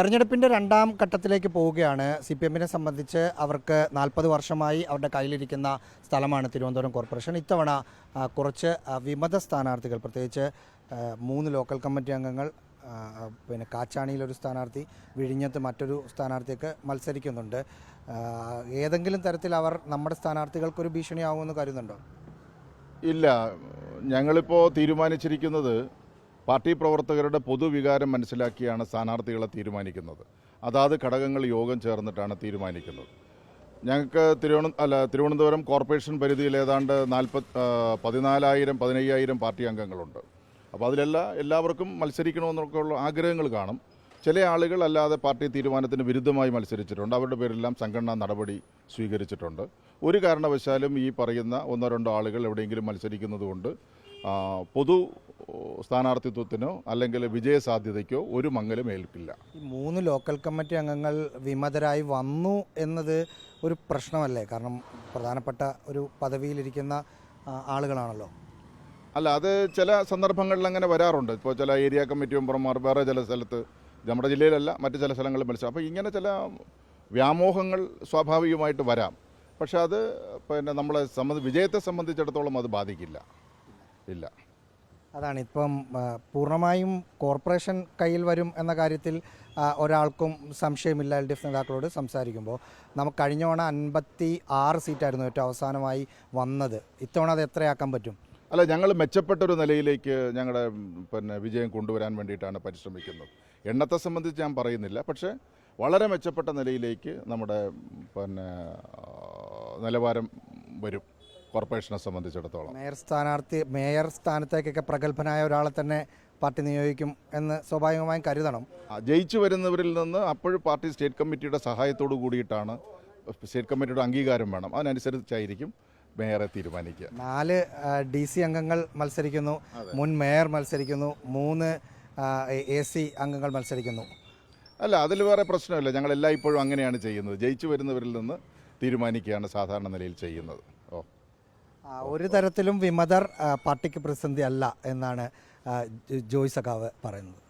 തെരഞ്ഞെടുപ്പിന്റെ രണ്ടാം ഘട്ടത്തിലേക്ക് പോവുകയാണ്. സി പി എമ്മിനെ സംബന്ധിച്ച് അവർക്ക് നാൽപ്പത് വർഷമായി അവരുടെ കയ്യിലിരിക്കുന്ന സ്ഥലമാണ് തിരുവനന്തപുരം കോർപ്പറേഷൻ. ഇത്തവണ കുറച്ച് വിമത സ്ഥാനാർത്ഥികൾ പ്രത്യേകിച്ച് മൂന്ന് ലോക്കൽ കമ്മിറ്റി അംഗങ്ങൾ പിന്നെ പിന്നെ കാച്ചാണിയിലൊരു സ്ഥാനാർത്ഥി വിഴിഞ്ഞത്ത് മറ്റൊരു സ്ഥാനാർത്ഥിയൊക്കെ മത്സരിക്കുന്നുണ്ട്. ഏതെങ്കിലും തരത്തിൽ അവർ നമ്മുടെ സ്ഥാനാർത്ഥികൾക്കൊരു ഭീഷണിയാവുമെന്ന് കരുതുന്നുണ്ടോ? ഇല്ല. ഞങ്ങളിപ്പോൾ തീരുമാനിച്ചിരിക്കുന്നത് പാർട്ടി പ്രവർത്തകരുടെ പൊതുവികാരം മനസ്സിലാക്കിയാണ് സ്ഥാനാർത്ഥികളെ തീരുമാനിക്കുന്നത്. അതാത് ഘടകങ്ങൾ യോഗം ചേർന്നിട്ടാണ് തീരുമാനിക്കുന്നത്. ഞങ്ങൾക്ക് തിരുവന അല്ല തിരുവനന്തപുരം കോർപ്പറേഷൻ പരിധിയിൽ ഏതാണ്ട് നാൽപ്പത് പതിനാലായിരം പതിനയ്യായിരം പാർട്ടി അംഗങ്ങളുണ്ട്. അപ്പോൾ അതിലെല്ലാം എല്ലാവർക്കും മത്സരിക്കണമെന്നൊക്കെയുള്ള ആഗ്രഹങ്ങൾ കാണും. ചില ആളുകൾ അല്ലാതെ പാർട്ടി തീരുമാനത്തിന് വിരുദ്ധമായി മത്സരിച്ചിട്ടുണ്ട്. അവരുടെ പേരെല്ലാം സംഘടനാ നടപടി സ്വീകരിച്ചിട്ടുണ്ട്. ഒരു കാരണവശാലും ഈ പറയുന്ന ഒന്നോ രണ്ടോ ആളുകൾ എവിടെയെങ്കിലും മത്സരിക്കുന്നത് കൊണ്ട് ആ, പൊതു സ്ഥാനാർത്ഥിത്വത്തിനോ അല്ലെങ്കിൽ വിജയസാധ്യതയ്ക്കോ ഒരു മങ്ങലും ഏൽക്കില്ല. ഈ മൂന്ന് ലോക്കൽ കമ്മിറ്റി അംഗങ്ങൾ വിമതരായി വന്നു എന്നത് ഒരു പ്രശ്നമല്ലേ? കാരണം പ്രധാനപ്പെട്ട ഒരു പദവിയിലിരിക്കുന്ന ആളുകളാണല്ലോ. അല്ല അത് ചില സന്ദർഭങ്ങളിൽ അങ്ങനെ വരാറുണ്ട്. ഇപ്പോൾ ചില ഏരിയ കമ്മിറ്റി മെമ്പർമാർ വേറെ ചില സ്ഥലത്ത് നമ്മുടെ ജില്ലയിലല്ല മറ്റ് ചില സ്ഥലങ്ങളിൽ മത്സരം അപ്പോൾ ഇങ്ങനെ ചില വ്യാമോഹങ്ങൾ സ്വാഭാവികമായിട്ട് വരാം. പക്ഷേ അത് പിന്നെ നമ്മളെ സംബന്ധി വിജയത്തെ സംബന്ധിച്ചിടത്തോളം അത് ബാധിക്കില്ല. ഇല്ല. അതാണ് ഇപ്പം പൂർണമായും കോർപ്പറേഷൻ കയ്യിൽ വരും എന്ന കാര്യത്തിൽ ഒരാൾക്കും സംശയമില്ല. എൽ ഡി എഫ് നേതാക്കളോട് സംസാരിക്കുമ്പോൾ നമുക്ക് കഴിഞ്ഞ തവണ അൻപത്തി ആറ് സീറ്റായിരുന്നു ഏറ്റവും അവസാനമായി വന്നത്. ഇത്തവണ അത് എത്രയാക്കാൻ പറ്റും? അല്ല ഞങ്ങൾ മെച്ചപ്പെട്ട ഒരു നിലയിലേക്ക് ഞങ്ങളുടെ പിന്നെ വിജയം കൊണ്ടുവരാൻ വേണ്ടിയിട്ടാണ് പരിശ്രമിക്കുന്നത്. എണ്ണത്തെ സംബന്ധിച്ച് ഞാൻ പറയുന്നില്ല. പക്ഷേ വളരെ മെച്ചപ്പെട്ട നിലയിലേക്ക് നമ്മുടെ പിന്നെ നിലവാരം വരും. കോർപ്പറേഷനെ സംബന്ധിച്ചിടത്തോളം. മേയർ സ്ഥാനാർത്ഥി മേയർ സ്ഥാനത്തേക്കൊക്കെ പ്രഗത്ഭനായ ഒരാളെ തന്നെ പാർട്ടി നിയോഗിക്കും എന്ന് സ്വാഭാവികമായും കരുതണം. ജയിച്ചു വരുന്നവരിൽ നിന്ന് അപ്പോഴും പാർട്ടി സ്റ്റേറ്റ് കമ്മിറ്റിയുടെ സഹായത്തോടു കൂടിയിട്ടാണ് സ്റ്റേറ്റ് കമ്മിറ്റിയുടെ അംഗീകാരം വേണം. അതിനനുസരിച്ചായിരിക്കും മേയറെ തീരുമാനിക്കുക. നാല് ഡി സി അംഗങ്ങൾ മത്സരിക്കുന്നു. മുൻ മേയർ മത്സരിക്കുന്നു. മൂന്ന് എ സി അംഗങ്ങൾ മത്സരിക്കുന്നു. അല്ല അതിൽ വേറെ പ്രശ്നമില്ല. ഞങ്ങൾ എല്ലായ്പ്പോഴും അങ്ങനെയാണ് ചെയ്യുന്നത്. ജയിച്ചു വരുന്നവരിൽ നിന്ന് തീരുമാനിക്കുകയാണ് സാധാരണ നിലയിൽ ചെയ്യുന്നത്. ഒരു തരത്തിലും വിമതർ പാർട്ടിക്ക് പ്രതിസന്ധി അല്ല എന്നാണ് ജോയ്സ് സഖാവ് പറയുന്നത്.